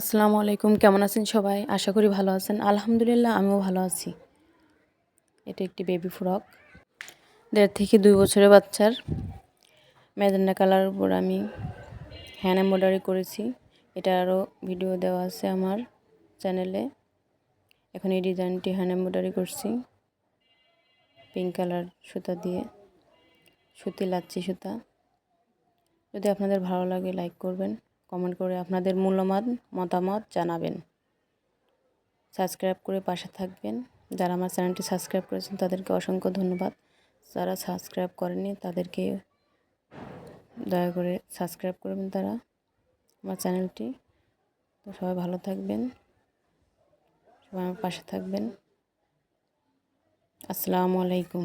আসসালামু আলাইকুম, কেমন আছেন সবাই? আশা করি ভালো আছেন। আলহামদুলিল্লাহ, আমিও ভালো আছি। এটা একটি বেবি ফ্রক দেড় থেকে দুই বছরের বাচ্চার। মেজেন্ডা কালার উপর আমি হ্যান্ড এম্ব্রয়ডারি করেছি। এটা আরও ভিডিও দেওয়া আছে আমার চ্যানেলে এখন এই ডিজাইনটি হ্যান্ড এম্ব্রয়ডারি করছি। পিঙ্ক কালার সুতা দিয়ে। সুতি, লাচ্ছি সুতা। যদি আপনাদের ভালো লাগে লাইক করবেন। কমেন্ট করে আপনাদের মূল্যবান মতামত জানাবেন। সাবস্ক্রাইব করে পাশে থাকবেন। যারা আমার চ্যানেলটি সাবস্ক্রাইব করেছেন, তাদেরকে অসংখ্য ধন্যবাদ। যারা সাবস্ক্রাইব করেনি তাদেরকে দয়া করে সাবস্ক্রাইব করবেন তারা আমার চ্যানেলটি। তো সবাই ভালো থাকবেন, সবাই আমার পাশে থাকবেন। আসসালামু আলাইকুম।